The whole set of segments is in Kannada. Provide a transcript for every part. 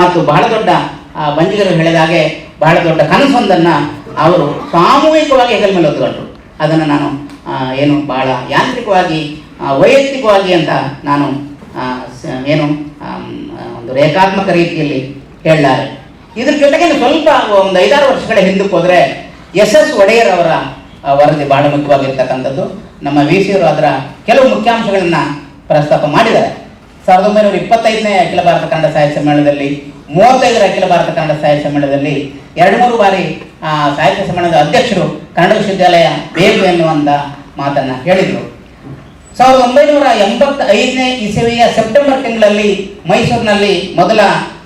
ಮತ್ತು ಬಹಳ ದೊಡ್ಡ ಬಂಜಿಗರು ಹೇಳಿದ ಹಾಗೆ ಬಹಳ ದೊಡ್ಡ ಕನಸೊಂದನ್ನು ಅವರು ಸಾಮೂಹಿಕವಾಗಿ ಹೆಗಲ ಮೇಲೆ ಹೊತ್ಕೊಂಡ್ರು. ಅದನ್ನು ನಾನು ಏನು ಬಹಳ ಯಾಂತ್ರಿಕವಾಗಿ ವೈಯಕ್ತಿಕವಾಗಿ ಅಂತ ನಾನು ಏನು ಒಂದು ರೇಖಾತ್ಮಕ ರೀತಿಯಲ್ಲಿ ಹೇಳಲಾರೆ. ಇದ್ರ ಜೊತೆಗೆ ಸ್ವಲ್ಪ ಒಂದು ಐದಾರು ವರ್ಷಗಳ ಹಿಂದಕ್ಕೆ ಹೋದರೆ ಎಸ್ ಎಸ್ ಒಡೆಯರ್ ಅವರ ವರದಿ ಬಹಳ ಮುಖ್ಯವಾಗಿರ್ತಕ್ಕಂಥದ್ದು. ನಮ್ಮ ವಿ ಸಿ ಅವರು ಅದರ ಕೆಲವು ಮುಖ್ಯಾಂಶಗಳನ್ನು ಪ್ರಸ್ತಾಪ ಮಾಡಿದ್ದಾರೆ. ಸಾವಿರದ ಒಂಬೈನೂರ ಇಪ್ಪತ್ತೈದನೇ ಅಖಿಲ ಭಾರತ ಕನ್ನಡ ಸಾಹಿತ್ಯ ಸಮ್ಮೇಳನದಲ್ಲಿ ಮೂವತ್ತೈದರ ಅಖಿಲ ಭಾರತ ಕನ್ನಡ ಸಾಹಿತ್ಯ ಸಮ್ಮೇಳನದಲ್ಲಿ ಎರಡು ಮೂರು ಬಾರಿ ಆ, ಸಾಹಿತ್ಯ ಸಮ್ಮೇಳನದ ಅಧ್ಯಕ್ಷರು ಕನ್ನಡ ವಿಶ್ವವಿದ್ಯಾಲಯ ಬೇಕು ಎನ್ನುವಂಥ ಮಾತನ್ನ ಹೇಳಿದರು. ಸಾವಿರದ ಒಂಬೈನೂರ ಎಂಬತ್ತೈದನೇ ಇಸವಿಯ ಸೆಪ್ಟೆಂಬರ್ ತಿಂಗಳಲ್ಲಿ ಮೈಸೂರಿನಲ್ಲಿ ಮೊದಲ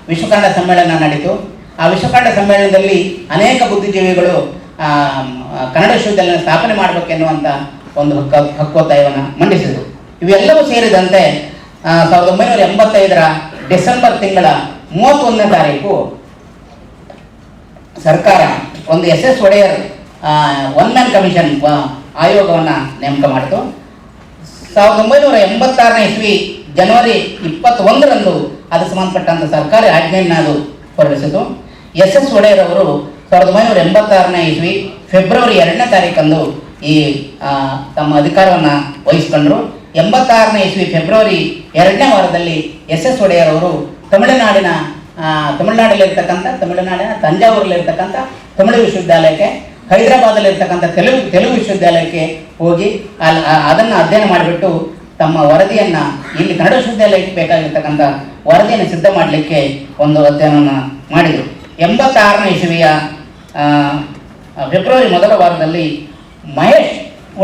ವಿಶ್ವಕನ್ನಡ ಸಮ್ಮೇಳನ ನಡೀತು. ಆ ವಿಶ್ವಕನ್ನಡ ಸಮ್ಮೇಳನದಲ್ಲಿ ಅನೇಕ ಬುದ್ಧಿಜೀವಿಗಳು ಕನ್ನಡ ವಿಶ್ವವಿದ್ಯಾಲಯ ಸ್ಥಾಪನೆ ಮಾಡಬೇಕೆನ್ನುವಂಥ ಒಂದು ಹಕ್ಕು ಹಕ್ಕೊತ್ತಾಯವನ್ನು ಮಂಡಿಸಿದರು. ಇವೆಲ್ಲವೂ ಸೇರಿದಂತೆ ಸಾವಿರದ ಒಂಬೈನೂರ ಎಂಬತ್ತೈದರ ಡಿಸೆಂಬರ್ ತಿಂಗಳ ಮೂವತ್ತೊಂದನೇ ತಾರೀಕು ಸರ್ಕಾರ ಒಂದು S S Wodeyar one man commission ಆಯೋಗವನ್ನು ನೇಮಕ ಮಾಡಿತು. ಸಾವಿರದ ಒಂಬೈನೂರ ಎಂಬತ್ತಾರನೇ ಇಸ್ವಿ, ಜನವರಿ ಇಪ್ಪತ್ತೊಂದರಂದು ಅದಕ್ಕೆ ಸಂಬಂಧಪಟ್ಟಂಥ ಸರ್ಕಾರಿ ಆಜ್ಞೆಯನ್ನು ಅದು ಹೊರಡಿಸಿತು. ಎಸ್ ಎಸ್ ಒಡೆಯರ್ ಅವರು ಸಾವಿರದ ಒಂಬೈನೂರ ಎಂಬತ್ತಾರನೇ ಇಸ್ವಿ, ಫೆಬ್ರವರಿ ಎರಡನೇ ತಾರೀಕಂದು ಈ ತಮ್ಮ ಅಧಿಕಾರವನ್ನು ವಹಿಸ್ಕೊಂಡ್ರು. ಎಂಬತ್ತಾರನೇ ಇಸ್ವಿ ಫೆಬ್ರವರಿ ಎರಡನೇ ವಾರದಲ್ಲಿ ಎಸ್ ಎಸ್ ಒಡೆಯರ್ ಅವರು ತಮಿಳುನಾಡಿನ ತಮಿಳುನಾಡಲ್ಲಿರ್ತಕ್ಕಂಥ, ತಮಿಳುನಾಡಿನ ತಂಜಾವೂರಲ್ಲಿರ್ತಕ್ಕಂಥ ತಮಿಳು ವಿಶ್ವವಿದ್ಯಾಲಯಕ್ಕೆ, ಹೈದರಾಬಾದಲ್ಲಿರ್ತಕ್ಕಂಥ ತೆಲುಗು ತೆಲುಗು ವಿಶ್ವವಿದ್ಯಾಲಯಕ್ಕೆ ಹೋಗಿ ಅಲ್ಲಿ ಅದನ್ನು ಅಧ್ಯಯನ ಮಾಡಿಬಿಟ್ಟು ತಮ್ಮ ವರದಿಯನ್ನು ಇಲ್ಲಿ ಕನ್ನಡ ವಿಶ್ವವಿದ್ಯಾಲಯಕ್ಕೆ ಬೇಕಾಗಿರ್ತಕ್ಕಂಥ ವರದಿಯನ್ನು ಸಿದ್ಧ ಮಾಡಲಿಕ್ಕೆ ಒಂದು ಅಧ್ಯಯನವನ್ನು ಮಾಡಿದರು. ಎಂಬತ್ತಾರನೇ ಇಸವಿಯ ಫೆಬ್ರವರಿ ಮೊದಲ ವಾರದಲ್ಲಿ ಮಹೇಶ್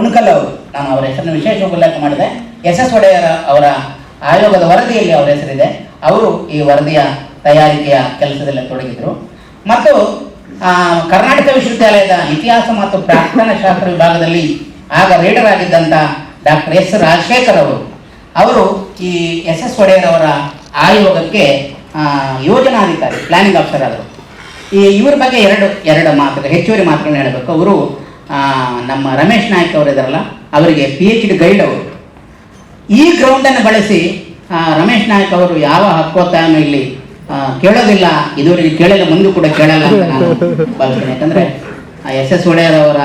ಉಣ್ಕಲ್ ಅವರು ನಾನು ಅವರ ಹೆಸರನ್ನು ವಿಶೇಷ ಉಲ್ಲೇಖ ಮಾಡಿದೆ. ಎಸ್ ಎಸ್ ಒಡೆಯರ್ ಅವರ ಆಯೋಗದ ವರದಿಯಲ್ಲಿ ಅವರ ಹೆಸರಿದೆ. ಅವರು ಈ ವರದಿಯ ತಯಾರಿಕೆಯ ಕೆಲಸದಲ್ಲಿ ತೊಡಗಿದ್ರು. ಮತ್ತು ಕರ್ನಾಟಕ ವಿಶ್ವವಿದ್ಯಾಲಯದ ಇತಿಹಾಸ ಮತ್ತು ಪ್ರಾರ್ಥನಾ ಶಾಸ್ತ್ರ ವಿಭಾಗದಲ್ಲಿ ಆಗ ರೀಡರ್ ಆಗಿದ್ದಂಥ ಡಾಕ್ಟರ್ ಎಸ್ ರಾಜಶೇಖರ್ ಅವರು ಅವರು ಈ ಎಸ್ ಎಸ್ ಒಡೆಯರ್ ಅವರ ಆಯೋಗಕ್ಕೆ ಯೋಜನಾಧಿಕಾರಿ ಪ್ಲಾನಿಂಗ್ ಆಫೀಸರ್ ಆದರು. ಈ ಇವ್ರ ಬಗ್ಗೆ ಎರಡು ಎರಡು ಮಾತುಗಳು, ಹೆಚ್ಚುವರಿ ಮಾತುಗಳನ್ನ ಹೇಳಬೇಕು. ಅವರು ನಮ್ಮ ರಮೇಶ್ ನಾಯ್ಕ್ ಅವರು ಇದಾರಲ್ಲ ಅವರಿಗೆ ಪಿ ಎಚ್ ಡಿ ಗೈಡ್ ಅವರು. ಈ ಗ್ರೌಂಡನ್ನು ಬಳಸಿ ರಮೇಶ್ ನಾಯಕ್ ಅವರು ಯಾವ ಹಕ್ಕೋತಾನು ಇಲ್ಲಿ ಕೇಳೋದಿಲ್ಲ. ಇದುವರೆಗೆ ಕೇಳಲ್ಲ, ಮುಂದೆ ಕೂಡ ಕೇಳಲ್ಲ ನಾನು ಭಾವಿಸ್ತೇನೆ. ಯಾಕಂದರೆ ಎಸ್ ಎಸ್ ಒಡೆಯರ್ ಅವರ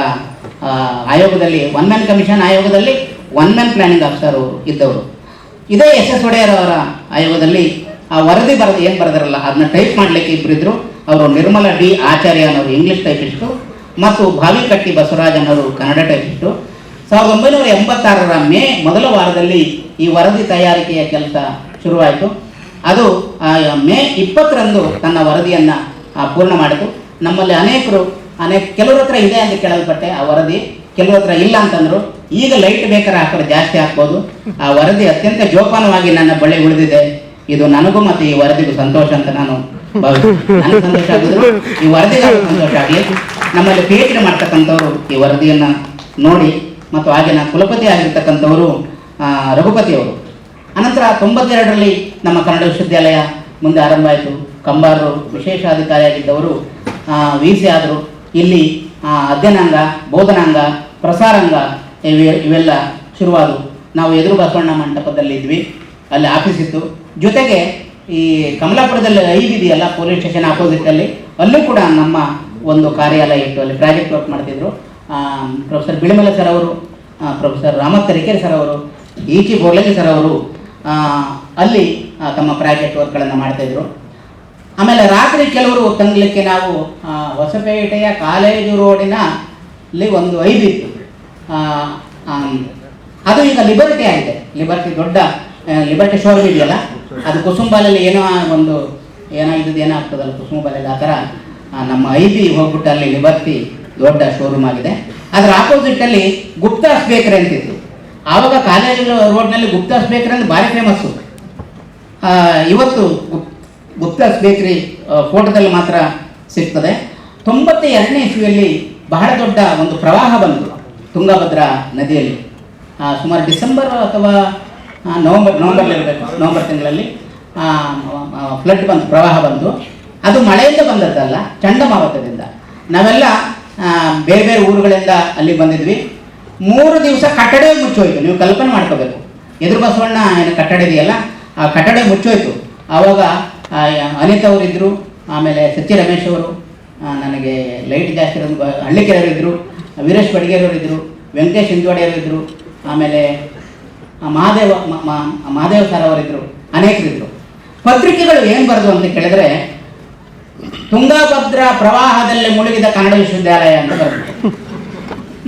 ಆಯೋಗದಲ್ಲಿ ಒನ್ ಮ್ಯಾನ್ ಕಮಿಷನ್ ಆಯೋಗದಲ್ಲಿ ಒನ್ ಮ್ಯಾನ್ ಪ್ಲಾನಿಂಗ್ ಆಫೀಸರ್ ಅವರು ಇದ್ದವರು. ಇದೇ ಎಸ್ ಎಸ್ ಒಡೆಯರ್ ಅವರ ಆಯೋಗದಲ್ಲಿ ಆ ವರದಿ ಬರೆದು, ಏನು ಬರೆದಿರಲ್ಲ, ಅದನ್ನ ಟೈಪ್ ಮಾಡಲಿಕ್ಕೆ ಇಬ್ಬರಿದ್ರು ಅವರು ನಿರ್ಮಲಾ ಡಿ ಆಚಾರ್ಯ ಅನ್ನೋರು ಇಂಗ್ಲಿಷ್ ಟೈಪಿಸ್ಟು ಮತ್ತು ಭಾವಿಕಟ್ಟಿ ಬಸವರಾಜ್ ಅನ್ನೋರು ಕನ್ನಡ ಟೈಪಿಸ್ಟು ಸಾವಿರದ ಒಂಬೈನೂರ ಎಂಬತ್ತಾರರ ಮೇ ಮೊದಲ ವಾರದಲ್ಲಿ ಈ ವರದಿ ತಯಾರಿಕೆಯ ಕೆಲಸ ಶುರುವಾಯಿತು. ಅದು ಮೇ ಇಪ್ಪತ್ತರಂದು ತನ್ನ ವರದಿಯನ್ನು ಪೂರ್ಣ ಮಾಡಿತು. ನಮ್ಮಲ್ಲಿ ಅನೇಕರು, ಅನೇಕ, ಕೆಲವ್ರ ಹತ್ರ ಇದೆ ಅಂತ ಕೇಳಲ್ಪಟ್ಟೆ ಆ ವರದಿ. ಕೆಲವ್ರ ಹತ್ರ ಇಲ್ಲ ಅಂತಂದ್ರು. ಈಗ ಲೈಟ್ ಬೇಕಾದ್ರೆ ಹಾಕೋದು ಜಾಸ್ತಿ ಹಾಕ್ಬೋದು. ಆ ವರದಿ ಅತ್ಯಂತ ಜೋಪಾನವಾಗಿ ನನ್ನ ಬಳಿ ಉಳಿದಿದೆ. ಇದು ನನಗೂ ಮತ್ತು ಈ ವರದಿಗೂ ಸಂತೋಷ ಅಂತ ನಾನು ಸಂತೋಷ ಈ ವರದಿಗೂ ಸಂತೋಷ ಆಗಲಿ. ನಮ್ಮಲ್ಲಿ ಪಿ ಎಚ್ ಮಾಡ್ತಕ್ಕಂಥವ್ರು ಈ ವರದಿಯನ್ನು ನೋಡಿ ಮತ್ತು ಆಗಿನ ಕುಲಪತಿ ಆಗಿರ್ತಕ್ಕಂಥವರು ರಘುಪತಿಯವರು. ಅನಂತರ ತೊಂಬತ್ತೆರಡರಲ್ಲಿ ನಮ್ಮ ಕನ್ನಡ ವಿಶ್ವವಿದ್ಯಾಲಯ ಮುಂದೆ ಆರಂಭ ಆಯಿತು ಕಂಬಾರರು ವಿಶೇಷಾಧಿಕಾರಿಯಾಗಿದ್ದವರು ವಿ ಸಿ ಆದರು. ಇಲ್ಲಿ ಅಧ್ಯಯನಾಂಗ ಬೋಧನಾಂಗ, ಪ್ರಸಾರಾಂಗ ಇವೆ- ಇವೆಲ್ಲ ಶುರುವಾದವು. ನಾವು ಎದುರು ಬಸವಣ್ಣ ಮಂಟಪದಲ್ಲಿ ಇದ್ವಿ. ಅಲ್ಲಿ ಆಫೀಸ್ ಇತ್ತು. ಜೊತೆಗೆ ಈ ಕಮಲಾಪುರದಲ್ಲಿ ಐದು ಇದೆಯಲ್ಲ, ಪೊಲೀಸ್ ಸ್ಟೇಷನ್ ಆಪೋಸಿಟಲ್ಲಿ ಅಲ್ಲೂ ಕೂಡ ನಮ್ಮ ಒಂದು ಕಾರ್ಯಾಲಯ ಇತ್ತು. ಅಲ್ಲಿ ಪ್ರಾಜೆಕ್ಟ್ ವರ್ಕ್ ಮಾಡ್ತಿದ್ರು. ಪ್ರೊಫೆಸರ್ ಬಿಳಿಮಲೆ ಸರ್ ಅವರು ಪ್ರೊಫೆಸರ್ ರಾಮತ್ ತರೀಕೆರೆ ಸರ್ ಅವರು ಇ ಚಿ ಬೋರ್ಲಗಿ ಸರ್ ಅವರು ಅಲ್ಲಿ ತಮ್ಮ ಪ್ರಾಜೆಕ್ಟ್ ವರ್ಕ್ಗಳನ್ನು ಮಾಡ್ತಾಯಿದ್ರು ಆಮೇಲೆ ರಾತ್ರಿ ಕೆಲವರು ತಂಗ್ಲಿಕ್ಕೆ ನಾವು ಹೊಸಪೇಟೆಯ ಕಾಲೇಜು ರೋಡಿನ ಅಲ್ಲಿ ಒಂದು ಐದು ಇತ್ತು. ಅದು ಈಗ ಲಿಬರ್ಟಿ ಆಗಿದೆ. ಲಿಬರ್ಟಿ ದೊಡ್ಡ ಲಿಬರ್ಟಿ ಶೋರೂಮ್ ಇದೆಯಲ್ಲ ಅದು ಕುಸುಂಬಾಲಲ್ಲಿ ಏನೋ ಒಂದು ಏನೋ ಇದ್ದದ್ದು ಏನಾಗ್ತದಲ್ಲ, ಕುಸುಂಬಾಲಲ್ಲಿ ಆ ಥರ. ನಮ್ಮ ಐ ಬಿ ಹೋಗ್ಬಿಟ್ಟು ಅಲ್ಲಿ ಲಿಬರ್ಟಿ ದೊಡ್ಡ ಶೋರೂಮ್ ಆಗಿದೆ. ಅದರ ಆಪೋಸಿಟ್ಟಲ್ಲಿ ಗುಪ್ತಾಸ್ ಬೇಕರಿ ಅಂತಿತ್ತು ಆವಾಗ ಕಾಲೇಜು ರೋಡ್ನಲ್ಲಿ ಗುಪ್ತಾಸ್ ಬೇಕರಿ ಅಂದ್ರೆ ಭಾರಿ ಫೇಮಸ್ಸು ಇವತ್ತು ಗುಪ್- ಗುಪ್ತಾಸ್ ಬೇಕರಿ ಫೋಟೋದಲ್ಲಿ ಮಾತ್ರ ಸಿಗ್ತದೆ. ತೊಂಬತ್ತ ಎರಡನೇ ಇಸ್ವಿಯಲ್ಲಿ ಬಹಳ ದೊಡ್ಡ ಒಂದು ಪ್ರವಾಹ ಬಂತು ತುಂಗಭದ್ರಾ ನದಿಯಲ್ಲಿ. ಸುಮಾರು ಡಿಸೆಂಬರ್ ಅಥವಾ ನವಂಬರ್ ನವಂಬರ್ ಇರಬೇಕು, ನವಂಬರ್ ತಿಂಗಳಲ್ಲಿ ಫ್ಲಡ್ ಬಂತು, ಪ್ರವಾಹ ಬಂತು. ಅದು ಮಳೆಯಿಂದ ಬಂದದ್ದಲ್ಲ, ಚಂಡಮಾರುತದಿಂದ. ನಾವೆಲ್ಲ ಬೇರೆ ಬೇರೆ ಊರುಗಳಿಂದ ಅಲ್ಲಿ ಬಂದಿದ್ವಿ. ಮೂರು ದಿವಸ ಕಟ್ಟಡ ಮುಚ್ಚೋಯ್ತು. ನೀವು ಕಲ್ಪನೆ ಮಾಡ್ಕೋಬೇಕು. ಎದುರು ಬಸವಣ್ಣ ಏನು ಕಟ್ಟಡ ಇದೆಯಲ್ಲ, ಆ ಕಟ್ಟಡ ಮುಚ್ಚೋಯ್ತು. ಆವಾಗ ಅನಿತಾ ಅವರು ಇದ್ದರು ಆಮೇಲೆ ಸತ್ಯ ರಮೇಶ್ ಅವರು ನನಗೆ ಲೈಟ್ ಜಾಸ್ತಿ ಇರೋದು ಹಳ್ಳಿಕೆರೆಯವರು ಇದ್ದರು ವೀರೇಶ್ ಬಡಿಗೇರವರು ಇದ್ದರು ವೆಂಕಟೇಶ್ ಹಿಂದ್ವಾಡಿಯವರು ಇದ್ದರು ಆಮೇಲೆ ಮಹಾದೇವ ಮಹಾದೇವ ಸರ್ ಅವರಿದ್ದರು ಅನೇಕರಿದ್ದರು ಪತ್ರಿಕೆಗಳು ಏನು ಬರೆದು ಅಂತ ಕೇಳಿದ್ರೆ ತುಂಗಾಭದ್ರಾ ಪ್ರವಾಹದಲ್ಲಿ ಮುಳುಗಿದ ಕನ್ನಡ ವಿಶ್ವವಿದ್ಯಾಲಯ ಅಂತ ಬರ್ತದೆ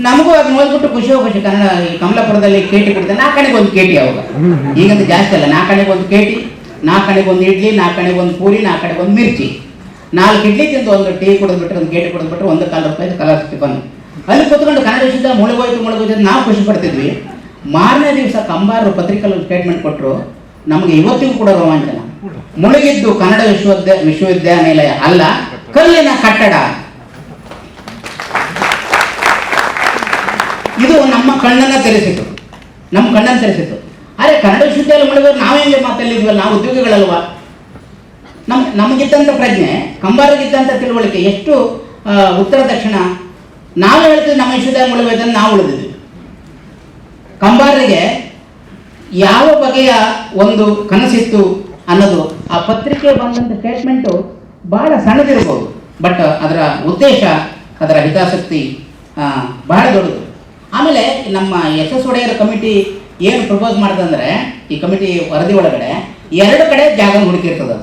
ನಮಗೂ ಅದು ನೋಡ್ಬಿಟ್ಟು ಖುಷಿ ಖುಷಿ. ಕನ್ನಡ ಈ ಕಮಲಾಪುರದಲ್ಲಿ ಕೇಟಿ ಕುಡಿದ ನಾಲ್ಕಣಿಗೆ ಒಂದು ಕೇಟಿ ಅವಾಗ. ಈಗಂತ ಜಾಸ್ತಿ ಅಲ್ಲ. ನಾಲ್ಕಣಿಗೆ ಒಂದು ಕೇಟಿ ನಾಲ್ಕಣಿಗೆ ಒಂದು ಇಡ್ಲಿ ನಾಲ್ಕಣಿಗೆ ಒಂದು ಪೂರಿ ನಾಲ್ಕಣಿಗೆ ಒಂದು ಮಿರ್ಚಿ. ನಾಲ್ಕು ಇಡ್ಲಿ ತಿಂದು ಒಂದು ಟೀ ಕುಡಿದ್ಬಿಟ್ರೆ, ಒಂದು ಕೇಟಿ ಕುಡಿದ್ಬಿಟ್ರೆ ಒಂದು ಕಾಲು ರೂಪಾಯಿ ಕಲರ್ ಟಿಫನ್ ಅಲ್ಲಿ ಕೂತ್ಕೊಂಡು ಕನ್ನಡ ವಿಶ್ವದ ಮುಳುಗೋಯ್ತು ಮುಳುಗೋಯ್ತು ನಾವು ಖುಷಿ ಪಡ್ತಿದ್ವಿ. ಮಾರನೇ ದಿವಸ ಕಂಬಾರರು ಪತ್ರಿಕೆಯಲ್ಲಿ ಸ್ಟೇಟ್ಮೆಂಟ್ ಕೊಟ್ಟರು ನಮಗೆ ಇವತ್ತಿಗೂ ಕೂಡ ರೋಮಾಂಚನ. ಮುಳುಗಿದ್ದು ಕನ್ನಡ ವಿಶ್ವವಿದ್ಯ ವಿಶ್ವವಿದ್ಯಾನಿಲಯ ಅಲ್ಲ, ಕಲ್ಲಿನ ಕಟ್ಟಡ. ಇದು ನಮ್ಮ ಕಣ್ಣನ್ನ ತೆರೆಸಿತು. ನಮ್ಮ ಕಣ್ಣನ್ನ ತೆರೆಸಿತು. ಅರೆ, ಕನ್ನಡ ವಿಶ್ವವಿದ್ಯಾಲಯ ಮುಳುಗೋರು ನಾವೇನು ಮಾತಲ್ಲಿದ್ವಲ್ಲ? ನಾವು ಉದ್ಯೋಗಿಗಳಲ್ವಾ? ನಮ್ ನಮಗಿದ್ದಂಥ ಪ್ರಜ್ಞೆ ಕಂಬಾರಿಗಿದ್ದಂಥ ತಿಳುವಳಿಕೆ, ಎಷ್ಟು ಉತ್ತರ ದಕ್ಷಿಣ. ನಾವು ಹೇಳ್ತೀವಿ ನಮ್ಮ ವಿಶ್ವವಿದ್ಯಾಲಯ ಮುಳುಗೋದನ್ನು ನಾವು ಉಳಿದಿದ್ವಿ ಕಂಬಾರರಿಗೆ ಯಾವ ಬಗೆಯ ಒಂದು ಕನಸಿತ್ತು? ಅನ್ನೋದು ಆ ಪತ್ರಿಕೆ ಬಂದಂಥ ಸ್ಟೇಟ್ಮೆಂಟು ಬಹಳ ಸಣ್ಣದಿರ್ಬೋದು. ಬಟ್ ಅದರ ಉದ್ದೇಶ, ಅದರ ಹಿತಾಸಕ್ತಿ ಬಹಳ ದೊಡ್ಡದು. ಆಮೇಲೆ ನಮ್ಮ ಎಸ್ ಎಸ್ ಒಡೆಯರ್ ಕಮಿಟಿ ಏನು ಪ್ರಪೋಸ್ ಮಾಡ್ತಂದ್ರೆ, ಈ ಕಮಿಟಿ ವರದಿ ಒಳಗಡೆ ಎರಡು ಕಡೆ ಜಾಗ ಹುಡುಕಿರ್ತದೆ.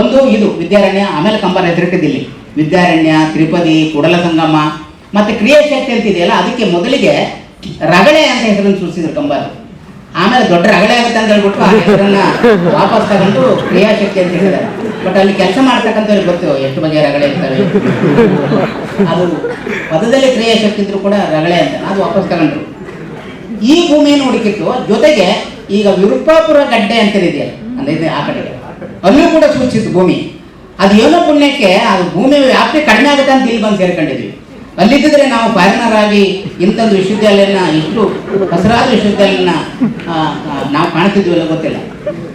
ಒಂದು ಇದು ವಿದ್ಯಾರಣ್ಯ, ಆಮೇಲೆ ಕಂಬಾರ ಹೆಸರಿಟ್ಟಿದ್ದಿಲ್ಲಿ ವಿದ್ಯಾರಣ್ಯ ತ್ರಿಪದಿ ಕುಡಲ ಸಂಗಮ, ಮತ್ತೆ ಕ್ರಿಯಾಶಕ್ತಿ ಅಂತಿದೆಯಲ್ಲ ಅದಕ್ಕೆ ಮೊದಲಿಗೆ ರಗಳೆ ಅಂತ ಹೆಸರನ್ನು ಸೂಚಿಸಿದ್ರು ಕಂಬಾರ ಆಮೇಲೆ ದೊಡ್ಡ ರಗಳೆ ಆಗುತ್ತೆ ಅಂತ ಹೇಳ್ಬಿಟ್ಟು ಆ ಹೆಸರನ್ನ ವಾಪಸ್ ತಗೊಂಡು ಕ್ರಿಯಾಶಕ್ತಿ ಅಂತ ಹೇಳಿದ್ದಾರೆ. ಬಟ್ ಅಲ್ಲಿ ಕೆಲಸ ಮಾಡ್ತಕ್ಕಂಥವ್ರಿಗೆ ಗೊತ್ತು, ಎಷ್ಟು ಬಗೆಯ ರಗಳೆ ಇರ್ತವೆ ಅದು ಪದದಲ್ಲಿ ಕ್ರಿಯಾಶಕ್ತಿ ಇದ್ರು ಕೂಡ ರಗಳೆ ಅಂತ, ಅದು ವಾಪಸ್ ತಗೊಂಡ್ರು. ಈ ಭೂಮಿಯನ್ನು ಹುಡುಕಿತ್ತು ಜೊತೆಗೆ ಈಗ ವಿರೂಪಾಪುರ ಗಡ್ಡೆ ಅಂತ ಇದೆಯಲ್ಲ ಅಂದ್ರೆ ಆ ಕಡೆಗೆ. ಅಲ್ಲೂ ಕೂಡ ಸೂಚಿಸಿತ್ತು ಭೂಮಿ. ಅದು ಏನೋ ಪುಣ್ಯಕ್ಕೆ, ಅದು ಭೂಮಿ ವ್ಯಾಪ್ತಿ ಕಡಿಮೆ ಆಗುತ್ತೆ ಅಂತ ಇಲ್ಲಿ ಬಂದು ಸೇರ್ಕೊಂಡಿದ್ವಿ. ಅಲ್ಲಿದ್ದರೆ ನಾವು ಫಾರಿನರ್ ಆಗಿ ಇಂಥದ್ದು ವಿಶ್ವವಿದ್ಯಾಲಯನ ಇಷ್ಟು ಹಸಿರಾದ ವಿಶ್ವವಿದ್ಯಾಲಯನ ನಾವು ಕಾಣ್ತಿದ್ವಲ್ಲ ಗೊತ್ತಿಲ್ಲ.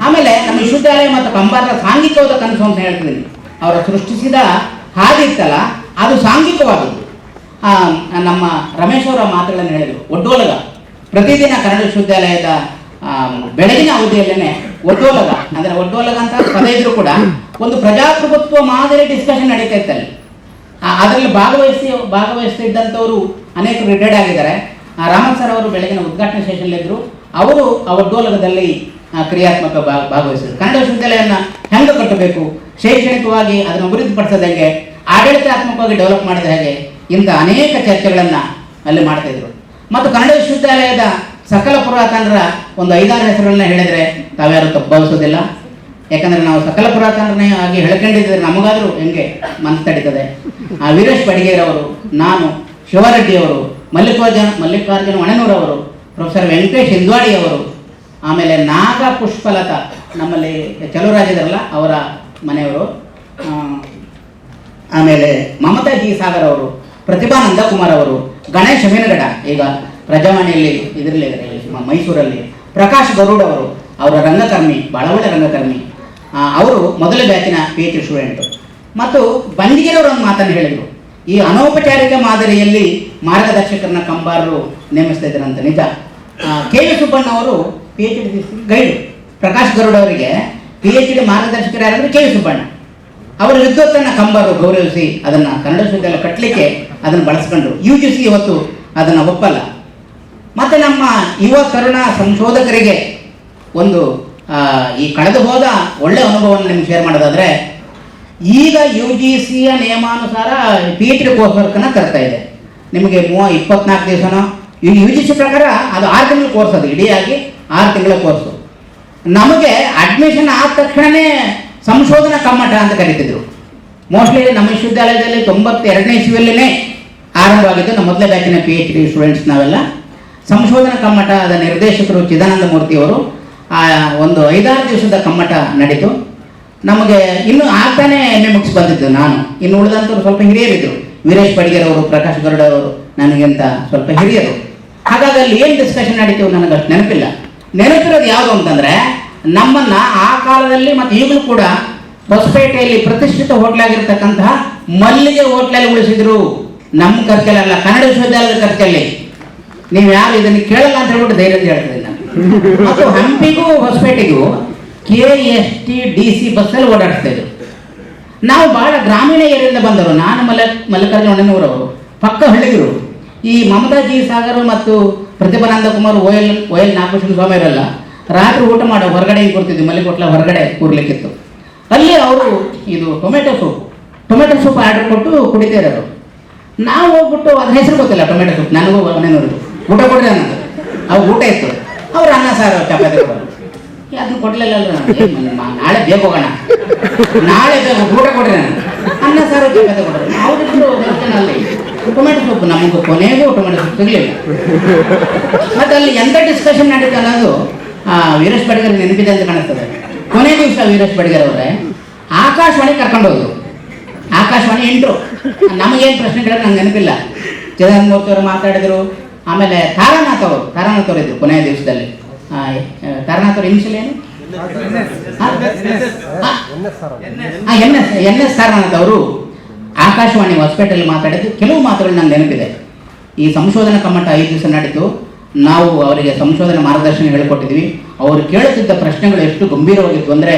ಆಮೇಲೆ ನಮ್ಮ ವಿಶ್ವವಿದ್ಯಾಲಯ ಮತ್ತು ಕಂಬಾರದ ಸಾಂಘಿಕವಾದ ಕನಸು ಅಂತ ಹೇಳ್ತಿದ್ದೀನಿ ಅವರ ಸೃಷ್ಟಿಸಿದ ಹಾದಿ ಇತ್ತಲ್ಲ, ಅದು ಸಾಂಘಿಕವಾದದ್ದು. ನಮ್ಮ ರಮೇಶ್ ಅವರ ಮಾತುಗಳನ್ನು ಹೇಳಿದರು. ಒಡ್ಡೋಲಗ. ಪ್ರತಿದಿನ ಕನ್ನಡ ವಿಶ್ವವಿದ್ಯಾಲಯದ ಬೆಳಗಿನ ಅವಧಿಯಲ್ಲೇನೆ ಒಡ್ಡೋಲಗ, ಅಂದರೆ ಒಡ್ಡೋಲಗ ಅಂತ ಪದ ಇದ್ರು ಕೂಡ ಒಂದು ಪ್ರಜಾಪ್ರಭುತ್ವ ಮಾದರಿ ಡಿಸ್ಕಷನ್ ನಡೀತಾ ಇತ್ತಲ್ಲಿ. ಅದರಲ್ಲಿ ಭಾಗವಹಿಸಿ, ಭಾಗವಹಿಸ್ತಿದ್ದಂಥವರು ಅನೇಕರು ರಿಟೈರ್ಡ್ ಆಗಿದ್ದಾರೆ. ರಾಮನ್ ಸರ್ ಅವರು ಬೆಳಗಿನ ಉದ್ಘಾಟನಾ ಸೆಷನ್ ಇದ್ರು. ಅವರು ಅವರ ಡೋಲಕದಲ್ಲಿ ಕ್ರಿಯಾತ್ಮಕ ಭಾಗವಹಿಸಿದರು. ಕನ್ನಡ ವಿಶ್ವವಿದ್ಯಾಲಯನ ಹೆಂಗೆ ಕಟ್ಟಬೇಕು? ಶೈಕ್ಷಣಿಕವಾಗಿ ಅದನ್ನು ಅಭಿವೃದ್ಧಿಪಡಿಸೋದು ಹೇಗೆ ಆಡಳಿತಾತ್ಮಕವಾಗಿ ಡೆವಲಪ್ ಮಾಡಿದ ಹೇಗೆ ಇಂಥ ಅನೇಕ ಚರ್ಚೆಗಳನ್ನು ಅಲ್ಲಿ ಮಾಡ್ತಾ ಇದ್ರು. ಮತ್ತು ಕನ್ನಡ ವಿಶ್ವವಿದ್ಯಾಲಯದ ಸಕಲ ಪುರಾತನರ ಒಂದು ಐದಾರು ಹೆಸರುಗಳನ್ನ ಹೇಳಿದರೆ ತಾವ್ಯಾರು ತಪ್ಪಿಸೋದಿಲ್ಲ ಯಾಕಂದ್ರೆ ನಾವು ಸಕಲ ಪುರಾತನರನ್ನೇ ಆಗಿ ಹೇಳ್ಕೊಂಡಿದ್ದರೆ ನಮಗಾದ್ರೂ ಹೆಂಗೆ ಮನಸ್ಸು ತಡೀತದೆ ಆ, ವೀರೇಶ್ ಬಡಿಗೇರವರು, ನಾನು ಶಿವರೆಡ್ಡಿ ಅವರು ಮಲ್ಲಿಕಾರ್ಜುನ ಮಲ್ಲಿಕಾರ್ಜುನ ಒಣನೂರವರು, ಪ್ರೊಫೆಸರ್ ವೆಂಕಟೇಶ್ ಹಿಂದ್ವಾಡಿಯವರು, ಆಮೇಲೆ ನಾಗ ಪುಷ್ಪಲತ ನಮ್ಮಲ್ಲಿ ಚಲುವರಾಜ್ ಇದಾರಲ್ಲ ಅವರ ಮನೆಯವರು ಆಮೇಲೆ ಮಮತಾ ಜಿ ಸಾಗರ್ ಅವರು ಪ್ರತಿಭಾ ನಂದಕುಮಾರ್ ಅವರು, ಗಣೇಶ್ ಮೀನಗಡ ಈಗ ಪ್ರಜಾವಾಣಿಯಲ್ಲಿ ಇದರಲ್ಲಿ ಮೈಸೂರಲ್ಲಿ, ಪ್ರಕಾಶ್ ಗರುಡ್ ಅವರು, ಅವರ ರಂಗಕರ್ಮಿ ಬಹಳ ಒಳ್ಳೆ ರಂಗಕರ್ಮಿ ಅವರು ಮೊದಲ ಬ್ಯಾಚಿನ ಪಿ ಎಚ್ ಸ್ಟೂಡೆಂಟ್ ಮತ್ತು ಬಂದಿಗೆರವರು ಒಂದು ಮಾತನ್ನು ಹೇಳಿದರು. ಈ ಅನೌಪಚಾರಿಕ ಮಾದರಿಯಲ್ಲಿ ಮಾರ್ಗದರ್ಶಕರನ್ನ ಕಂಬಾರರು ನೇಮಿಸ್ತಾ ಇದ್ದಾರಂತ ನಿಜ. ಕೆ ವಿ ಸುಬ್ಬಣ್ಣ ಅವರು P H D guide Prakash Garud ಅವರಿಗೆ ಪಿ ಎಚ್ ಡಿ ಮಾರ್ಗದರ್ಶಕರು ಯಾರಂದ್ರೆ ಕೆ ವಿ ಸುಬ್ಬಣ್ಣ. ಅವರ ವಿದ್ವತ್ತನ್ನ ಕಂಬಾರು ಗೌರವಿಸಿ ಅದನ್ನ ಕನ್ನಡ ವಿಶ್ವವಿದ್ಯಾಲಯ ಕಟ್ಟಲಿಕ್ಕೆ ಅದನ್ನು ಬಳಸ್ಕೊಂಡ್ರು. ಯು ಜಿ ಸಿ ಇವತ್ತು ಅದನ್ನು ಒಪ್ಪಲ್ಲ. ಮತ್ತೆ ನಮ್ಮ ಯುವ ತರುಣ ಸಂಶೋಧಕರಿಗೆ ಒಂದು ಈ ಕಳೆದು ಹೋದ ಒಳ್ಳೆ ಅನುಭವವನ್ನು ನಿಮ್ಗೆ ಶೇರ್ ಮಾಡೋದಾದ್ರೆ ಈಗ ಯು ಜಿ ಸಿಯ ನಿಯಮಾನುಸಾರ ಪಿ ಎಚ್ ಡಿ ಕೋರ್ಸ್ ವರ್ಕನ್ನು ತರ್ತಾ ಇದೆ. ನಿಮಗೆ ಮೂವ ಇಪ್ಪತ್ನಾಲ್ಕು ದಿವಸನೋ ಯು ಜಿ ಸಿ ಪ್ರಕಾರ ಅದು ಆರು ತಿಂಗಳ ಕೋರ್ಸ್ ಅದು ಇಡೀಯಾಗಿ ಆರು ತಿಂಗಳ ಕೋರ್ಸು ನಮಗೆ ಅಡ್ಮಿಷನ್ ಆದ ತಕ್ಷಣನೇ ಸಂಶೋಧನಾ ಕಮ್ಮಟ ಅಂತ ಕರೀತಿದ್ರು. ಮೋಸ್ಟ್ಲಿ ನಮ್ಮ ವಿಶ್ವವಿದ್ಯಾಲಯದಲ್ಲಿ ತೊಂಬತ್ತೆರಡನೇ ಇಸ್ವಿಯಲ್ಲೇ ಆರಂಭವಾಗಿದ್ದು, ನಮ್ಮ ಮೊದಲೇ ಬ್ಯಾಚಿನ ಪಿ ಎಚ್ ಡಿ ಸ್ಟೂಡೆಂಟ್ಸ್ ನಾವೆಲ್ಲ. ಸಂಶೋಧನಾ ಕಮ್ಮಟದ ನಿರ್ದೇಶಕರು ಚಿದಾನಂದ ಮೂರ್ತಿಯವರು, ಆ, ಒಂದು ಐದಾರು ದಿವಸದ ಕಮ್ಮಟ ನಡೀತು. ನಮಗೆ ಇನ್ನು ಆಗ್ತಾನೆ ಎಮ್ಮೆ ಮುಗಿಸಿ ಬಂದಿದ್ದು ನಾನು. ಇನ್ನು ಉಳಿದಂಥವ್ರು ಸ್ವಲ್ಪ ಹಿರಿಯರಿದ್ರು. ವೀರೇಶ್ ಪಡಿಗೆರ್ ಅವರು ಪ್ರಕಾಶ್ ಗರುಡ ಅವರು ನನಗಿಂತ ಸ್ವಲ್ಪ ಹಿರಿಯರು. ಹಾಗಾಗಿ ಅಲ್ಲಿ ಏನು ಡಿಸ್ಕಷನ್ ನಡೀತೀವಿ ನನಗೆ ಅಷ್ಟು ನೆನಪಿಲ್ಲ. ನೆನಪಿರೋದು ಯಾವುದು ಅಂತಂದ್ರೆ, ನಮ್ಮನ್ನ ಆ ಕಾಲದಲ್ಲಿ ಮತ್ತು ಈಗಲೂ ಕೂಡ ಹೊಸಪೇಟೆಯಲ್ಲಿ ಪ್ರತಿಷ್ಠಿತ ಹೋಟ್ಲಾಗಿರ್ತಕ್ಕಂತಹ ಮಲ್ಲಿಗೆ ಹೋಟ್ಲಲ್ಲಿ ಉಳಿಸಿದ್ರು. ನಮ್ಮ ಖರ್ಚಲ್ಲ ಕನ್ನಡ ವಿಶ್ವವಿದ್ಯಾಲಯದ ಖರ್ಚಲ್ಲಿ ನೀವು ಯಾರು ಇದನ್ನು ಕೇಳಲ್ಲ ಅಂತ ಹೇಳ್ಬಿಟ್ಟು ಧೈರ್ಯ ಮತ್ತು ಹಂಪಿಗೂ, ಹೊಸಪೇಟೆಗೂ K S T D C ಬಸ್ಸಲ್ಲಿ ಓಡಾಡಿಸ್ತಾ ನಾವು ಬಹಳ ಗ್ರಾಮೀಣ ಏರಿಯಿಂದ ಬಂದವರು, ನಾನು ಮಲ ಮಲ್ಲಿಕಾರ್ಜುನವರು ಪಕ್ಕ ಹಳ್ಳಿಗರು ಈ ಮಮತಾಜಿ ಸಾಗರ್ ಮತ್ತು Pratibha Nanda Kumar O L O L Nagabhushana Swamy ಅವರೆಲ್ಲ, ರಾತ್ರಿ ಊಟ ಮಾಡೋ ಹೊರಗಡೆ ಹಿಂಗೆ ಕೊಡ್ತಿದ್ವಿ? ಮಲ್ಲಿಕೊಟ್ಲ ಹೊರಗಡೆ ಕೂರ್ಲಿಕ್ಕಿತ್ತು. ಅಲ್ಲಿ ಅವರು ಇದು tomato soup tomato soup order ಕೊಟ್ಟು ಕುಡಿತಾ ಇರೋರು. ನಾವು ಹೋಗ್ಬಿಟ್ಟು ಅದ್ರ ಹೆಸರು ಗೊತ್ತಿಲ್ಲ, ಟೊಮೆಟೊ ಸೂಪ್. ನನಗೂ ಮನೆಯವರು ಊಟ ಕೊಡ್ರಿ ಅನ್ನೋದು. ಅವ್ರು ಊಟ ಇತ್ತು. ಅವ್ರು ಅನ್ನ ಸಾರು, ಚಪಾತಿ ಅದನ್ನ ಕೊಡ್ಲಿಲ್ಲ ನಾಳೆ ಬೇಗ ಹೋಗೋಣ. ನಾಳೆ ಬೇಗ ಊಟ ಕೊಡ್ರಿ ನಾನು. ಅನ್ನ, ಸಾರು ನಾವು ಟೊಮೆಟೊ ಸೊಪ್ಪು ನಮಗೆ ಕೊನೆಗೂ ಟೊಮೆಟೊ ಸೊಪ್ಪು ಸಿಗಲಿಲ್ಲ ಮತ್ತೆ ಅಲ್ಲಿ ಎಂತ ಡಿಸ್ಕಷನ್ ನಡೀತು ಅನ್ನೋದು ವೀರೇಶ್ ಬಡಿಗರ್ ನೆನಪಿದೆ ಅಂತ ಕಾಣಿಸ್ತದೆ. ಕೊನೆ ದಿವಸ ವೀರೇಶ್ ಬಡಿಗರ್ ಅವರೇ. ಆಕಾಶವಾಣಿ ಕರ್ಕೊಂಡು ಹೋದ್ರು. ಆಕಾಶವಾಣಿ ಎಂಟ್ರು. ನಮಗೇನು ಪ್ರಶ್ನೆ ಕೇಳಿದ್ರೆ ನಂಗೆ ನೆನಪಿಲ್ಲ. ಚಿದಾನಂದ ಮೂರ್ತಿ ಅವರು ಮಾತಾಡಿದ್ರು. ಆಮೇಲೆ ತಾರಾನಾಥ್ ಅವರು ತಾರಾನಾಥ್ ಅವರು ಇದ್ರು ಕೊನೆಯ ದಿವಸದಲ್ಲಿ. ಆ, ಇನಿಷಿಯಲ್ ಏನು? N S N S Sarnath ಅವರು ಆಕಾಶವಾಣಿ ಹಾಸ್ಪಿಟಲ್ ಮಾತಾಡಿದ್ದು ಕೆಲವು ಮಾತುಗಳು ನನ್ನ ನೆನಪಿದೆ. ಈ ಸಂಶೋಧನಾ ಕಮ್ಮಟ ಐದು ದಿವಸ ನಡೀತು. ನಾವು ಅವರಿಗೆ ಸಂಶೋಧನಾ ಮಾರ್ಗದರ್ಶನ ಹೇಳಿಕೊಟ್ಟಿದ್ವಿ ಅವರು ಕೇಳುತ್ತಿದ್ದ ಪ್ರಶ್ನೆಗಳು ಎಷ್ಟು ಗಂಭೀರವಾಗಿತ್ತು ಅಂದರೆ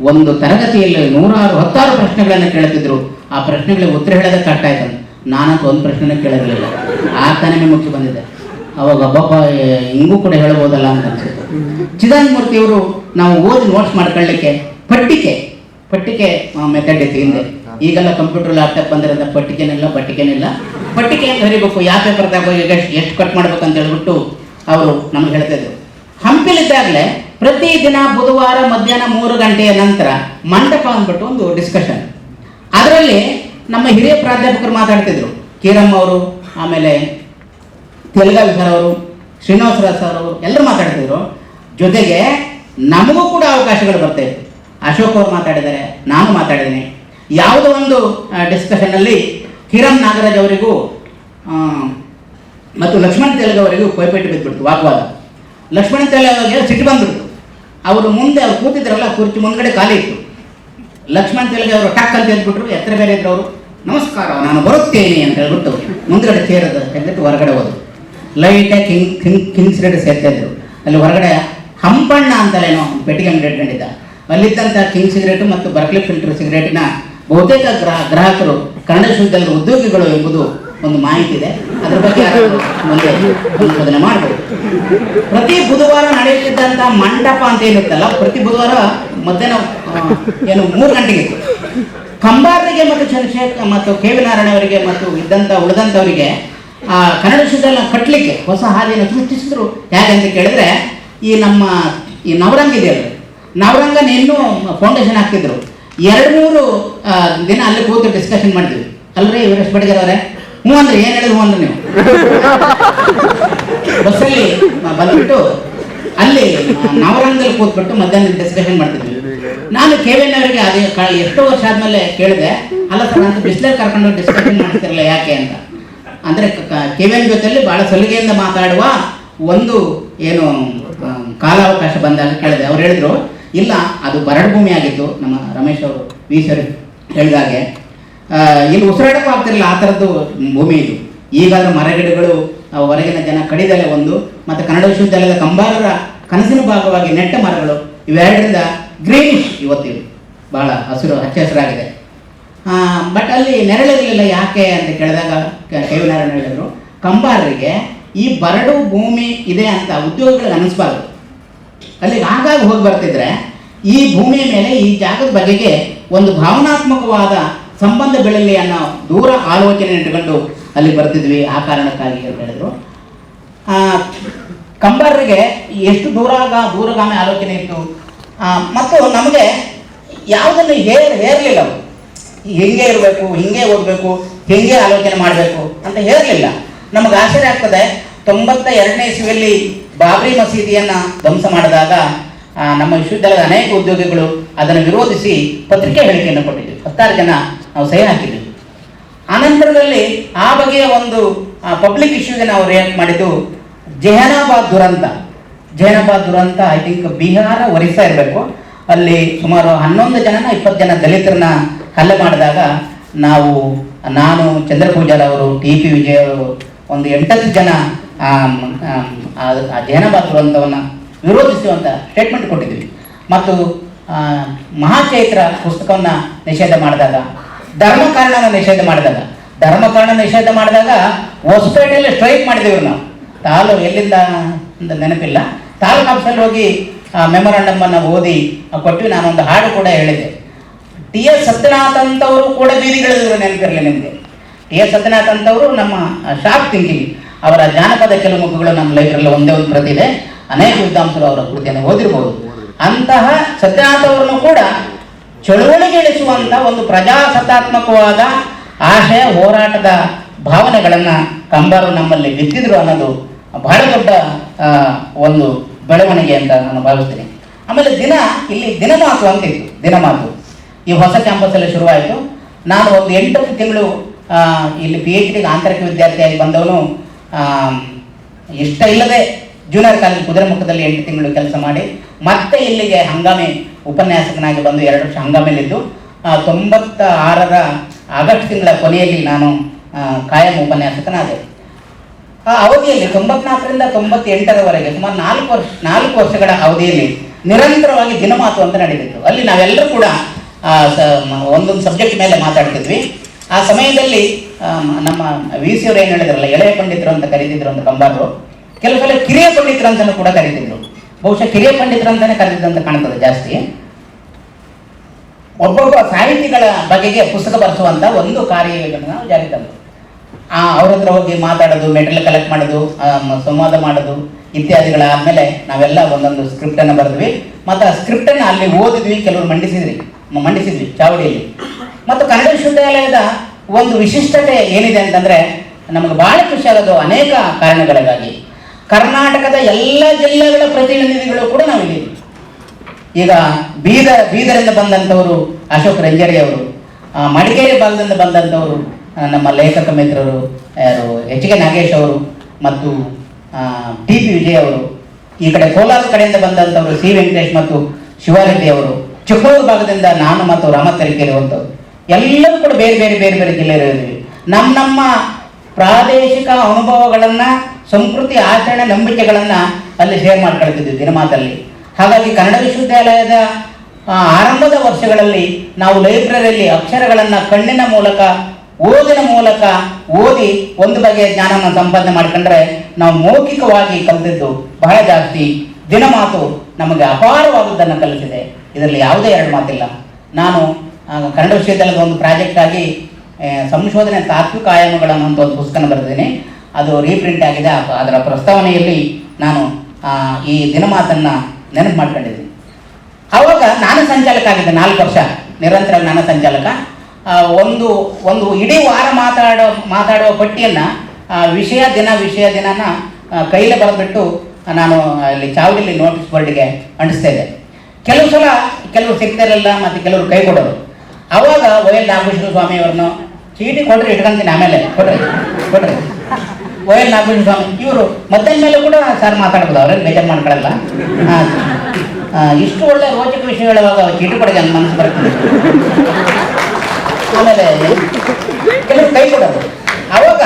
ಒಂದು ತರಗತಿಯಲ್ಲಿ ನೂರಾರು ಹತ್ತಾರು ಪ್ರಶ್ನೆಗಳನ್ನು ಕೇಳುತ್ತಿದ್ದರು ಆ ಪ್ರಶ್ನೆಗಳಿಗೆ ಉತ್ತರ ಹೇಳೋದಕ್ಕೆ ಕಷ್ಟ ಆಯ್ತು ನಾನಂತೂ ಒಂದು ಪ್ರಶ್ನೆನೇ ಕೇಳಿರಲಿಲ್ಲ ಆ ತಾನೇ ಮುಚ್ಚಿ ಬಂದಿದ್ದೆ. ಅವಾಗ ಒಬ್ಬೊಬ್ಬ ಹಿಂಗೂ ಕೂಡ ಹೇಳ್ಬೋದಲ್ಲ ಅಂತ ಅನ್ಸುತ್ತೆ. ಚಿದಾನಮೂರ್ತಿ ಅವರು ನಾವು ಓದಿ ನೋಟ್ಸ್ ಮಾಡ್ಕೊಳ್ಳಿಕ್ಕೆ ಪಟ್ಟಿಕೆ ಪಟ್ಟಿಕೆ ಮೆಥಡ್ ಇತ್ತು ಹಿಂದೆ. ಈಗೆಲ್ಲ ಕಂಪ್ಯೂಟರ್ ಲ್ಯಾಪ್ಟಾಪ್ ಬಂದಿರೋದ ಪಟ್ಟಿಕೆನಿಲ್ಲ ಪಟ್ಟಿಕೆನಿಲ್ಲ. ಪಟ್ಟಿಕೆ ಅಂತ ಹರಿಬೇಕು ಯಾವ ಪೇಪರ್ ತಗೋ ಈಗ ಎಷ್ಟು ಕಟ್ ಮಾಡ್ಬೇಕಂತ ಹೇಳ್ಬಿಟ್ಟು ಅವರು ನಮ್ಗೆ ಹೇಳ್ತಿದ್ರು ಪ್ರತಿ ದಿನ ಬುಧವಾರ ಮಧ್ಯಾಹ್ನ ಮೂರು ಗಂಟೆಯ ನಂತರ ಮಂಟಪ ಅಂದ್ಬಿಟ್ಟು ಒಂದು ಡಿಸ್ಕಷನ್ ಅದರಲ್ಲಿ ನಮ್ಮ ಹಿರಿಯ ಪ್ರಾಧ್ಯಾಪಕರು ಮಾತಾಡ್ತಿದ್ರು. ಕೀರಮ್ಮ ಅವರು, ಆಮೇಲೆ ತೆಲುಗಾವಿ ಸರ್ ಅವರು ಶ್ರೀನಿವಾಸರಾವ್ ಸರ್ ಅವರು ಎಲ್ಲರೂ ಮಾತಾಡ್ತಿದ್ರು. ಜೊತೆಗೆ ನಮಗೂ ಕೂಡ ಅವಕಾಶಗಳು ಬರ್ತಾ ಇತ್ತು. ಅಶೋಕ್ ಅವರು ಮಾತಾಡಿದ್ದಾರೆ, ನಾನು ಮಾತಾಡಿದ್ದೀನಿ. ಯಾವುದೋ ಒಂದು ಡಿಸ್ಕಷನಲ್ಲಿ ಕಿರಣ್ ನಾಗರಾಜ್ ಅವರಿಗೂ ಮತ್ತು ಲಕ್ಷ್ಮಣ್ ತೆಲುಗು ಅವರಿಗೂ ಕೊಯ್ಪೇಟೆ ಬಿದ್ದುಬಿಡ್ತು, ವಾಗ್ವಾದ. ಲಕ್ಷ್ಮಣ್ ತೆಲುಗು ಸಿಟ್ಟು ಬಂದ್ಬಿಡ್ತು. ಅವರು ಮುಂದೆ ಅವ್ರು ಕೂತಿದ್ರಲ್ಲ, ಕುರ್ಚಿ ಮುಂದ್ಗಡೆ ಖಾಲಿ ಇತ್ತು. ಲಕ್ಷ್ಮಣ್ ತೆಲುಗು ಅವರು ಟಕ್ ಅಂತ ಹೇಳ್ಬಿಟ್ರು ಎತ್ತರ ಬೇರೆ ಇದ್ರು ನಮಸ್ಕಾರ, ನಾನು ಬರುತ್ತೇನೆ ಅಂತ ಹೇಳ್ಬಿಟ್ಟು ಮುಂದ್ಗಡೆ ಸೇರದ ಹೇಳ್ಬಿಟ್ಟು ಹೊರಗಡೆ ಹೋದ್ರು. ಲೈಟಾಗಿ ಕಿಂಗ್ ಕಿಂಗ್ ಕಿಂಗ್ಸ್ ರೇಟ್ ಸೇರ್ತಾ ಇದ್ರು ಅಲ್ಲಿ ಹೊರಗಡೆ ಹಂಪಣ್ಣ ಅಂತಲೇನೋ ಪೆಟ್ಟಿಗೆ ಅಂಗಡಿ ಇಟ್ಕೊಂಡಿದ್ದ. ಅಲ್ಲಿದ್ದಂಥ ಕಿಂಗ್ ಸಿಗರೇಟ್ ಮತ್ತು ಬರ್ಕ್ಲಿ ಫಿಲ್ಟರ್ ಸಿಗರೇಟಿನ ಬಹುತೇಕ ಗ್ರಾಹ ಗ್ರಾಹಕರು ಕನ್ನಡ ವಿಶ್ವವಿದ್ಯಾಲಯದ ಉದ್ಯೋಗಿಗಳು ಎಂಬುದು ಒಂದು ಮಾಹಿತಿ ಇದೆ. ಅದರ ಬಗ್ಗೆ ಮುಂದೆ ಸಂಶೋಧನೆ ಮಾಡಬಹುದು ಪ್ರತಿ ಬುಧವಾರ ನಡೆಯುತ್ತಿದ್ದಂಥ ಮಂಟಪ ಅಂತ ಏನಿತ್ತಲ್ಲ, ಪ್ರತಿ ಬುಧವಾರ ಮಧ್ಯಾಹ್ನ ಏನು ಮೂರು ಗಂಟೆಗೆ ಇತ್ತು. ಕಂಬಾರರಿಗೆ ಮತ್ತು ಚಂದ್ರಶೇಖರ್ ಮತ್ತು ಕೆ ವಿ ನಾರಾಯಣ ಅವರಿಗೆ ಮತ್ತು ಇದ್ದಂಥ ಉಳಿದಂಥವರಿಗೆ ಆ ಕನ್ನಡ ಶುದ್ಧ ಕಟ್ಟಲಿಕ್ಕೆ ಹೊಸ ಹಾದಿಯನ್ನು ಸೃಷ್ಟಿಸಿದ್ರು. ಅಂತ ಕೇಳಿದ್ರೆ, ಈ ನಮ್ಮ ಈ ನವರಂಗ ಇದೆಯಲ್ಲ ನವರಂಗನ ಇನ್ನೂ ಫೌಂಡೇಶನ್ ಹಾಕ್ತಿದ್ರು. ಎರಡು ಮೂರು ದಿನ ಅಲ್ಲಿ ಕೂತು ಡಿಸ್ಕಷನ್ ಮಾಡಿದ್ವಿ. ಅಲ್ರಿ ವೀರೇಶ್ ಬಡಗರ್ ಹ್ಞೂ ಅಂದ್ರೆ ಏನು ಹೇಳಿದ್ರು ಹ್ಞೂ ಅಂದ್ರೆ ನೀವು? ಬಸ್ಸಲ್ಲಿ ಬಂದ್ಬಿಟ್ಟು ಅಲ್ಲಿ ನವರಂಗದಲ್ಲಿ ಕೂತ್ಬಿಟ್ಟು ಮಧ್ಯಾಹ್ನ ಡಿಸ್ಕಷನ್ ಮಾಡ್ತಿದ್ವಿ. ನಾನು ಕೆ ಅವರಿಗೆ ಅದೇ ಎಷ್ಟೋ ವರ್ಷ ಆದ್ಮೇಲೆ ಕೇಳಿದೆ, ಅಲ್ಲ ಸರ್ ನಾನು ಕರ್ಕೊಂಡು ಡಿಸ್ಕಷನ್ ಮಾಡ್ತಿರಲ್ಲ ಯಾಕೆ ಅಂತ. ಅಂದರೆ ಕೆ ವಿ ಎನ್ ಜೊತೆಯಲ್ಲಿ ಭಾಳ ಸಲುಗೆಯಿಂದ ಮಾತಾಡುವ ಒಂದು ಏನು ಕಾಲಾವಕಾಶ ಬಂದಾಗ ಕೇಳಿದೆ. ಅವ್ರು ಹೇಳಿದ್ರು, ಇಲ್ಲ, ಅದು ಬರಡು ಭೂಮಿ ಆಗಿತ್ತು ನಮ್ಮ ರಮೇಶ್ ಅವರು ವಿ ಸರ್ ಹೇಳಿದಾಗೆ ಇಲ್ಲಿ ಉಸಿರಾಡಕ್ಕೂ ಆಗ್ತಿರಲಿಲ್ಲ, ಆ ಥರದ್ದು ಭೂಮಿ ಇದು. ಈಗಾದ್ರೂ ಮರಗಿಡಗಳು ಹೊರಗಿನ ಜನ ಕಡಿದಲೆ ಒಂದು, ಮತ್ತು ಕನ್ನಡ ವಿಶ್ವವಿದ್ಯಾಲಯದ ಕಂಬಾರರ ಕನಸಿನ ಭಾಗವಾಗಿ ನೆಟ್ಟ ಮರಗಳು, ಇವೆರಡರಿಂದ ಗ್ರೀನಿಶ್ ಇವತ್ತಿವೆ ಬಹಳ ಹಸಿರು, ಹಚ್ಚ ಹಸಿರಾಗಿದೆ. ಬಟ್ ಅಲ್ಲಿ ನೆರಳಿರಲಿಲ್ಲ ಯಾಕೆ ಅಂತ ಕೇಳಿದಾಗ ಕೆ ಹೇಳಿದರು. ಕಂಬಾರರಿಗೆ ಈ ಬರಡು ಭೂಮಿ ಇದೆ ಅಂತ ಉದ್ಯೋಗಗಳಿಗೆ ಅನಿಸ್ಬಾರ್ದು. ಅಲ್ಲಿ ಆಗಾಗ ಹೋಗಿ ಬರ್ತಿದ್ರೆ ಈ ಭೂಮಿಯ ಮೇಲೆ ಈ ಜಾಗದ ಬಗೆಗೆ ಒಂದು ಭಾವನಾತ್ಮಕವಾದ ಸಂಬಂಧ ಬೆಳಲಿ ಅನ್ನೋ ದೂರ ಆಲೋಚನೆ ಇಟ್ಕೊಂಡು ಅಲ್ಲಿ ಬರ್ತಿದ್ವಿ. ಆ ಕಾರಣಕ್ಕಾಗಿ ಅಂತ ಹೇಳಿದ್ರು. ಕಂಬಾರರಿಗೆ ಎಷ್ಟು ದೂರಾಗ, ದೂರಗಾಮಿ ಆಲೋಚನೆ ಇತ್ತು? ಮತ್ತು ನಮಗೆ ಯಾವುದನ್ನು ಹೇರ್ ಹೇರಲಿಲ್ಲ ಅವರು. ಹಿಂಗೆ ಇರಬೇಕು, ಹಿಂಗೆ ಓದಬೇಕು, ಹಿಂಗೆ ಆಲೋಚನೆ ಮಾಡಬೇಕು ಅಂತ ಹೇಳಲಿಲ್ಲ. ನಮಗೆ ಆಶ್ಚರ್ಯ ಆಗ್ತದೆ ತೊಂಬತ್ತ ಎರಡನೇ ಇಸುವಿಯಲ್ಲಿ ಬಾಬ್ರಿ ಮಸೀದಿಯನ್ನು ಧ್ವಂಸ ಮಾಡಿದಾಗ ನಮ್ಮ ವಿಶ್ವವಿದ್ಯಾಲಯದ ಅನೇಕ ಉದ್ಯೋಗಿಗಳು ಅದನ್ನು ವಿರೋಧಿಸಿ ಪತ್ರಿಕೆ ಹೇಳಿಕೆಯನ್ನು ಕೊಟ್ಟಿದ್ವಿ ಹತ್ತಾರು ಜನ ನಾವು ಸಹಿ ಹಾಕಿದ್ವಿ. ಆನಂತರದಲ್ಲಿ ಆ ಬಗೆಯ ಒಂದು ಪಬ್ಲಿಕ್ ಇಶ್ಯೂಗೆ ನಾವು ರಿಯಾಕ್ಟ್ ಮಾಡಿದ್ದು, ಜೆಹನಾಬಾದ್ ದುರಂತ. ಜೆಹನಾಬಾದ್ ದುರಂತ ಐ ಥಿಂಕ್ ಬಿಹಾರ, ಒರಿಸ್ಸಾ ಇರಬೇಕು. ಅಲ್ಲಿ ಸುಮಾರು ಹನ್ನೊಂದು ಜನನ ಇಪ್ಪತ್ತು ಜನ ದಲಿತರನ್ನ ಹಲ್ಲೆ ಮಾಡಿದಾಗ ನಾವು ನಾನು ಚಂದ್ರ ಪೂಜಾರ್ ಅವರು ಟಿ ಪಿ ವಿಜಯ್ ಅವರು ಒಂದು ಎಂಟತ್ತು ಜನ ಆಮ್, ಆಮ್, ಆ ಆ ಜೈನಬಾದ್ ದುರಂತವನ್ನು ವಿರೋಧಿಸುವಂಥ ಸ್ಟೇಟ್ಮೆಂಟ್ ಕೊಟ್ಟಿದ್ವಿ. ಮತ್ತು ಮಹಾಚೈತ್ರ ಪುಸ್ತಕವನ್ನು ನಿಷೇಧ ಮಾಡಿದಾಗ ಧರ್ಮಕಾರಣನ ನಿಷೇಧ ಮಾಡಿದಾಗ ಧರ್ಮಕಾರಣ ನಿಷೇಧ ಮಾಡಿದಾಗ ಹೊಸಪೇಟೆಯಲ್ಲಿ ಸ್ಟ್ರೈಕ್ ಮಾಡಿದೆವು ನಾವು. ತಾಲು ಎಲ್ಲಿಂದ ಅಂತ ನೆನಪಿಲ್ಲ. ತಾಲೂಕು ಆಫೀಸಲ್ಲಿ ಹೋಗಿ ಮೆಮೊರಾಂಡಮ್ ಅನ್ನು ಓದಿ ಕೊಟ್ಟು ನಾನೊಂದು ಹಾಡು ಕೂಡ ಹೇಳಿದೆ ಟಿ ಎಸ್ ಸತ್ಯನಾಥ್ ಅಂತವರು ಕೂಡ ಬೀದಿಗಳಿದ್ರು ನೆನಪಿರಲಿ ನಿಮಗೆ. ಟಿ ಎಸ್ ಸತ್ಯನಾಥ್ ಅಂತವರು ನಮ್ಮ ಶಾಪ್ ಥಿಂಕಿಂಗ್. ಅವರ ಜಾನಪದ ಕೆಲವು ಮುಖಗಳು ನಮ್ಮ ಲೈಬ್ರರಿಯಲ್ಲಿ ಒಂದೇ ಒಂದು ಪ್ರತಿ ಇದೆ. ಅನೇಕ ವಿದ್ವಾಂಸರು ಅವರ ಕೃತಿಯನ್ನು ಓದಿರ್ಬೋದು. ಅಂತಹ ಸತ್ಯನಾಥ್ ಅವರನ್ನು ಕೂಡ ಚಳುವಳಿಗೆ ಇಳಿಸುವಂಥ ಒಂದು ಪ್ರಜಾಸತ್ತಾತ್ಮಕವಾದ ಆಶಯ ಹೋರಾಟದ ಭಾವನೆಗಳನ್ನು ಕಂಬಾರು ನಮ್ಮಲ್ಲಿ ಬಿತ್ತಿದ್ರು ಅನ್ನೋದು ಬಹಳ ದೊಡ್ಡ ಒಂದು ಬೆಳವಣಿಗೆ ಅಂತ ನಾನು ಭಾವಿಸ್ತೀನಿ. ಆಮೇಲೆ ದಿನ, ಇಲ್ಲಿ ದಿನಮಾತು ಅಂತ ಇತ್ತು. ದಿನಮಾತು ಈ ಹೊಸ ಕ್ಯಾಂಪಸ್ಸಲ್ಲಿ ಶುರುವಾಯಿತು. ನಾನು ಒಂದು ಎಂಟತ್ತು ತಿಂಗಳು ಇಲ್ಲಿ ಪಿ ಎಚ್ ಡಿಗೆ ಆಂತರಿಕ ವಿದ್ಯಾರ್ಥಿಯಾಗಿ ಬಂದವನು ಇಷ್ಟ ಇಲ್ಲದೆ ಜೂನಿಯರ್ ಕಾಲೇಜ್ ಕುದುರೆಮುಖದಲ್ಲಿ ಎಂಟು ತಿಂಗಳು ಕೆಲಸ ಮಾಡಿ ಮತ್ತೆ ಇಲ್ಲಿಗೆ ಹಂಗಾಮಿ ಉಪನ್ಯಾಸಕನಾಗಿ ಬಂದು ಎರಡು ವರ್ಷ ಹಂಗಾಮಿಲಿದ್ದು ಆ, ತೊಂಬತ್ತ ಆರರ ಆಗಸ್ಟ್ ತಿಂಗಳ ಕೊನೆಯಲ್ಲಿ ನಾನು ಕಾಯಂ ಉಪನ್ಯಾಸಕನಾದೆ. ಆ ಅವಧಿಯಲ್ಲಿ ತೊಂಬತ್ನಾಲ್ಕರಿಂದ ತೊಂಬತ್ತೆಂಟರವರೆಗೆ ಸುಮಾರು ನಾಲ್ಕು ವರ್ಷ ನಾಲ್ಕು ವರ್ಷಗಳ ಅವಧಿಯಲ್ಲಿ ನಿರಂತರವಾಗಿ ದಿನಮಾತು ಅಂತ ನಡೆದಿತ್ತು ಅಲ್ಲಿ ನಾವೆಲ್ಲರೂ ಕೂಡ ಒಂದೊಂದು ಸಬ್ಜೆಕ್ಟ್ ಮೇಲೆ ಮಾತಾಡ್ತಿದ್ವಿ. ಆ ಸಮಯದಲ್ಲಿ ನಮ್ಮ ವಿ ಸಿ ಅವರು ಏನು ಹೇಳಿದ್ರಲ್ಲ, ಎಳೆಯ ಪಂಡಿತರು ಅಂತ ಕರೀತಿದ್ರು ಅಂತ ಕಂಬಾರರು. ಕೆಲವು ಸಲ ಕಿರಿಯ ಪಂಡಿತರು ಅಂತಲೂ ಕೂಡ ಕರೀತಿದ್ರು. ಬಹುಶಃ ಕಿರಿಯ ಪಂಡಿತರು ಅಂತಾನೆ ಕರೀತಿದ್ದಂತ ಕಾಣ್ತದೆ ಜಾಸ್ತಿ. ಒಬ್ಬೊಬ್ಬ ಸಾಹಿತಿಗಳ ಬಗೆಗೆ ಪುಸ್ತಕ ಬರೆಸುವಂತ ಒಂದು ಕಾರ್ಯಗಳನ್ನು ನಾವು ಜಾರಿ ತಂದರು ಆ, ಅವ್ರ ಹತ್ರ ಹೋಗಿ ಮಾತಾಡೋದು, ಮೆಟೀರಿಯಲ್ ಕಲೆಕ್ಟ್ ಮಾಡೋದು ಸಂವಾದ ಮಾಡೋದು ಇತ್ಯಾದಿಗಳಾದ್ಮೇಲೆ ನಾವೆಲ್ಲ ಒಂದೊಂದು ಸ್ಕ್ರಿಪ್ಟ್ ಅನ್ನು ಬರೆದ್ವಿ. ಮತ್ತು ಆ ಸ್ಕ್ರಿಪ್ಟ್ ಅನ್ನು ಅಲ್ಲಿ ಓದಿದ್ವಿ, ಕೆಲವರು ಮಂಡಿಸಿದ್ವಿ ಮ- ಮಂಡಿಸಿದ್ವಿ, ಚಾವಡಿಯಲ್ಲಿ. ಮತ್ತು ಕನ್ನಡ ವಿಶ್ವವಿದ್ಯಾಲಯದ ಒಂದು ವಿಶಿಷ್ಟತೆ ಏನಿದೆ ಅಂತಂದ್ರೆ, ನಮಗೆ ಬಹಳ ಖುಷಿ ಆಗೋದು ಅನೇಕ ಕಾರಣಗಳಿಗಾಗಿ. ಕರ್ನಾಟಕದ ಎಲ್ಲ ಜಿಲ್ಲೆಗಳ ಪ್ರತಿನಿಧಿಗಳು ಕೂಡ ನಾವಿಲ್ಲಿ ಈಗ ಬೀದರ್ ಬೀದರಿಂದ ಬಂದಂಥವರು ಅಶೋಕ್ ರಂಜರಿ ಅವರು ಮಡಿಕೇರಿ ಭಾಗದಿಂದ ಬಂದಂಥವರು ನಮ್ಮ ಲೇಖಕ ಮಿತ್ರರು, ಯಾರು, ಎಚ್ ಕೆ ನಾಗೇಶ್ ಅವರು ಮತ್ತು ಟಿ ಪಿ ವಿಜಯ್ ಅವರು, ಈ ಕಡೆ ಕೋಲಾರ ಕಡೆಯಿಂದ ಬಂದಂಥವರು ಸಿ ವೆಂಕಟೇಶ್ ಮತ್ತು ಶಿವಾರೆಡ್ಡಿ ಅವರು ಚಿಕ್ಕಮಗಳೂರು ಭಾಗದಿಂದ ನಾನು ಮತ್ತು ರಾಮ ತರೀಕೆರೆ ಅಂತವ್ರು ಎಲ್ಲರೂ ಕೂಡ ಬೇರೆ ಬೇರೆ ಬೇರೆ ಬೇರೆ ಜಿಲ್ಲೆಯಲ್ಲಿ ನಮ್ಮ ನಮ್ಮ ಪ್ರಾದೇಶಿಕ ಅನುಭವಗಳನ್ನು, ಸಂಸ್ಕೃತಿ ಆಚರಣೆ ನಂಬಿಕೆಗಳನ್ನು ಅಲ್ಲಿ ಶೇರ್ ಮಾಡ್ಕೊಳ್ತಿದ್ವಿ ದಿನಮಾತಲ್ಲಿ. ಹಾಗಾಗಿ ಕನ್ನಡ ವಿಶ್ವವಿದ್ಯಾಲಯದ ಆರಂಭದ ವರ್ಷಗಳಲ್ಲಿ ನಾವು ಲೈಬ್ರರಿಯಲ್ಲಿ ಅಕ್ಷರಗಳನ್ನು ಕಣ್ಣಿನ ಮೂಲಕ, ಓದಿನ ಮೂಲಕ ಓದಿ ಒಂದು ಬಗೆಯ ಜ್ಞಾನವನ್ನು ಸಂಪಾದನೆ ಮಾಡ್ಕೊಂಡ್ರೆ ನಾವು ಮೌಖಿಕವಾಗಿ ಕಲಿತಿದ್ದು ಬಹಳ ಜಾಸ್ತಿ ದಿನಮಾತು ನಮಗೆ ಅಪಾರವಾದದ್ದನ್ನು ಕಲಿಸಿದೆ. ಇದರಲ್ಲಿ ಯಾವುದೇ ಎರಡು ಮಾತಿಲ್ಲ. ನಾನು ಕನ್ನಡ ವಿಶ್ವವಿದ್ಯಾಲಯದ ಒಂದು ಪ್ರಾಜೆಕ್ಟ್ ಆಗಿ ಸಂಶೋಧನೆ ತಾತ್ವಿಕ ಆಯಾಮಗಳನ್ನು ಅಂತ ಒಂದು ಪುಸ್ತಕನ ಬರೆದಿದ್ದೀನಿ. ಅದು ರೀಪ್ರಿಂಟ್ ಆಗಿದೆ. ಅದರ ಪ್ರಸ್ತಾವನೆಯಲ್ಲಿ ನಾನು ಈ ದಿನ ಮಾತನ್ನು ನೆನಪು ಮಾಡ್ಕೊಂಡಿದ್ದೀನಿ. ಆವಾಗ ನಾನು ಸಂಚಾಲಕ ಆಗಿದ್ದೆ, ನಾಲ್ಕು ವರ್ಷ. ನಿರಂತರ ನಾನು ಸಂಚಾಲಕ. ಒಂದು ಒಂದು ಇಡೀ ವಾರ ಮಾತಾಡೋ, ಮಾತಾಡುವ ಪಟ್ಟಿಯನ್ನು ವಿಷಯ ದಿನ, ವಿಷಯ ದಿನನ ಕೈಲೇ ಬರೆದ್ಬಿಟ್ಟು, ನಾನು ಅಲ್ಲಿ ಚಾವಡಿಲಿ ನೋಟಿಸ್ ಬೋರ್ಡ್ಗೆ ಅಂಟಿಸ್ತಾ ಇದ್ದೆ. ಕೆಲವು ಸಲ ಕೆಲವರು ಸಿಗ್ತಿರಲಿಲ್ಲ ಮತ್ತು ಕೆಲವರು ಕೈ ಕೊಡೋರು. ಅವಾಗ ವೈಎಲ್ ಎಲ್ ಸ್ವಾಮಿ ಅವ್ರನ್ನು ಚೀಟಿ ಕೊಡ್ರಿ, ಇಟ್ಕೊಂತೀನಿ ಆಮೇಲೆ. ಕೊಡ್ರಿ ಕೊಡ್ರಿ. ವೈಎಲ್ ನಾಗಭೂಷಣ ಸ್ವಾಮಿ, ಇವರು ಮಧ್ಯಾಹ್ನ ಮೇಲೆ ಕೂಡ ಸರ್ ಮಾತಾಡ್ಬೋದು, ಅವ್ರೇನು ಬೇಜಾರು ಮಾಡ್ಕೊಳ್ಳಲ್ಲ ಇಷ್ಟು ಒಳ್ಳೆ ರೋಚಕ ವಿಷಯ ಹೇಳುವಾಗ ಚೀಟಿ ಕೊಡಗೆ ನನ್ನ ಮನಸ್ಸು ಬರ್ತದೆ ಆಮೇಲೆ ಕೆಲವರು ಕೈ ಕೊಡೋದು ಅವಾಗ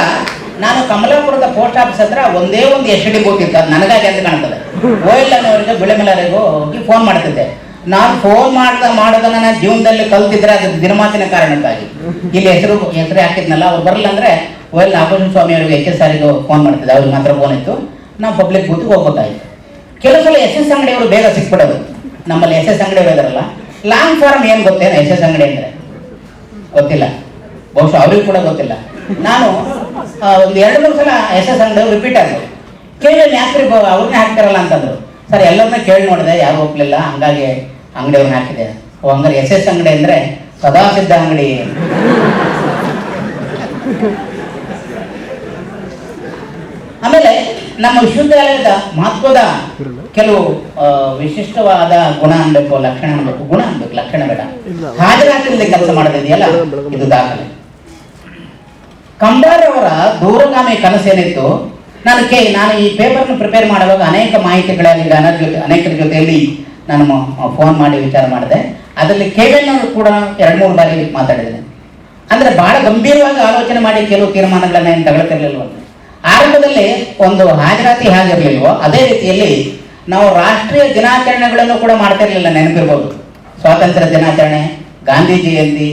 ನಾನು ಕಮಲಾಪುರದ ಪೋಸ್ಟ್ ಆಫೀಸ್ ಹತ್ರ ಒಂದೇ ಒಂದು ಎಸ್ ಡಿ ಬೂತ್ ಇತ್ತು, ಅದು ನನಗಾಗಿ ಅಂತ ಕಾಣ್ತದೆ. ಓಎಲ್ ಅವರಿಗೆ ಬಿಳೆಮಲರಿಗೂ ಹೋಗಿ ಫೋನ್ ಮಾಡ್ತಿದ್ದೆ. ನಾನು ಫೋನ್ ಮಾಡ್ದ, ಮಾಡೋದನ್ನ ನಾನು ಜೀವನದಲ್ಲಿ ಕಲ್ತಿದ್ರೆ ಅದು ದಿನಮಾತಿನ ಕಾರಣಕ್ಕಾಗಿ. ಇಲ್ಲಿ ಹೆಸರು ಹೆಸರು ಹಾಕಿದ್ನಲ್ಲ, ಅವ್ರು ಬರಲ್ಲ ಅಂದ್ರೆ ಗೋಯಲ್ ನಾಗೇಶ್ವರ ಸ್ವಾಮಿ ಅವರಿಗೆ ಎಚ್ ಎಸ್ ಆರಿಗೂ ಫೋನ್ ಮಾಡ್ತಿದ್ದೆ. ಅವ್ರಿಗೆ ಮಾತ್ರ ಫೋನ್ ಇತ್ತು. ನಾವು ಪಬ್ಲಿಕ್ ಬೂತ್ಗೆ ಹೋಗ್ಬೇಕಾಯ್ತು. ಕೆಲವು ಸಲ ಎಸ್ ಎಸ್ ಅಂಗಡಿಯವರು ಬೇಗ ಸಿಕ್ಬಿಡೋದು. ನಮ್ಮಲ್ಲಿ ಎಸ್ ಎಸ್ ಅಂಗಡಿ ಇದಾರಲ್ಲ ಲಾಂಗ್ ಫಾರ್ಮ್ ಏನು ಗೊತ್ತೇನು ಎಸ್ ಎಸ್ ಅಂಗಡಿ ಅಂದರೆ? ಗೊತ್ತಿಲ್ಲ. ಬಹುಶಃ ಅವ್ರಿಗೂ ಕೂಡ ಗೊತ್ತಿಲ್ಲ. ನಾನು ಒಂದು ಎರಡು ಮೂರು ಸಲ ಎಸ್ ಎಸ್ ಅಂಗಡಿ ರಿಪೀಟ್ ಆದ್ರು ಕೇಳಿ ಯಾಕ್ರಿ ಅವ್ರನ್ನ ಹಾಕ್ತಾರಲ್ಲ ಅಂತಂದ್ರು. ಸರ್ ಎಲ್ಲರನ್ನ ಕೇಳಿ ನೋಡಿದೆ ಯಾರು ಒಪ್ಲಿಲ್ಲ. ಹಂಗಾಗಿ ಅಂಗಡಿಯವ್ರನ್ನ ಹಾಕಿದೆ. ಓ ಹಂಗಾರೆ ಎಸ್ ಎಸ್ ಅಂಗಡಿ ಅಂದ್ರೆ ಸದಾ ಸಿದ್ಧ ಅಂಗಡಿ. ಆಮೇಲೆ ನಮ್ಮ ವಿಶ್ವವಿದ್ಯಾಲಯದ ಮಹತ್ವದ ಕೆಲವು ವಿಶಿಷ್ಟವಾದ ಗುಣ ಅನ್ಬೇಕು ಲಕ್ಷಣ ಅನ್ಬೇಕು ಗುಣ ಅನ್ಬೇಕು ಲಕ್ಷಣ ಬೇಡ. ಹಾಜರಾತಿಲ್ಲದೆ ಕೆಲಸ ಮಾಡದಿದೆಯಲ್ಲ ಇದು ದಾಖಲೆ. ಕಂಬಾರ್ ಅವರ ದೂರಗಾಮಿ ಕನಸೇನಿತ್ತು? ನಾನು ಕೇ ನಾನು ಈ ಪೇಪರ್ನ ಪ್ರಿಪೇರ್ ಮಾಡುವಾಗ ಅನೇಕ ಮಾಹಿತಿಗಳಲ್ಲಿ ಅನೇಕ ಜೊತೆ ಅನೇಕರ ಜೊತೆಯಲ್ಲಿ ನಾನು ಫೋನ್ ಮಾಡಿ ವಿಚಾರ ಮಾಡಿದೆ. ಅದರಲ್ಲಿ ಕೇವಲ್ ಕೂಡ ಎರಡು ಮೂರು ಬಾರಿ ಮಾತಾಡಿದ್ದೇನೆ ಅಂದ್ರೆ ಬಹಳ ಗಂಭೀರವಾಗಿ ಆಲೋಚನೆ ಮಾಡಿ ಕೆಲವು ತೀರ್ಮಾನಗಳನ್ನು ಏನು ಆರಂಭದಲ್ಲಿ ಒಂದು ಹಾಜರಾತಿ ಹಾಗಿರಲಿಲ್ವೋ, ಅದೇ ರೀತಿಯಲ್ಲಿ ನಾವು ರಾಷ್ಟ್ರೀಯ ದಿನಾಚರಣೆಗಳನ್ನು ಕೂಡ ಮಾಡ್ತಿರಲಿಲ್ಲ ನೆನಪಿರ್ಬೋದು. ಸ್ವಾತಂತ್ರ್ಯ ದಿನಾಚರಣೆ ಗಾಂಧಿ ಜಯಂತಿ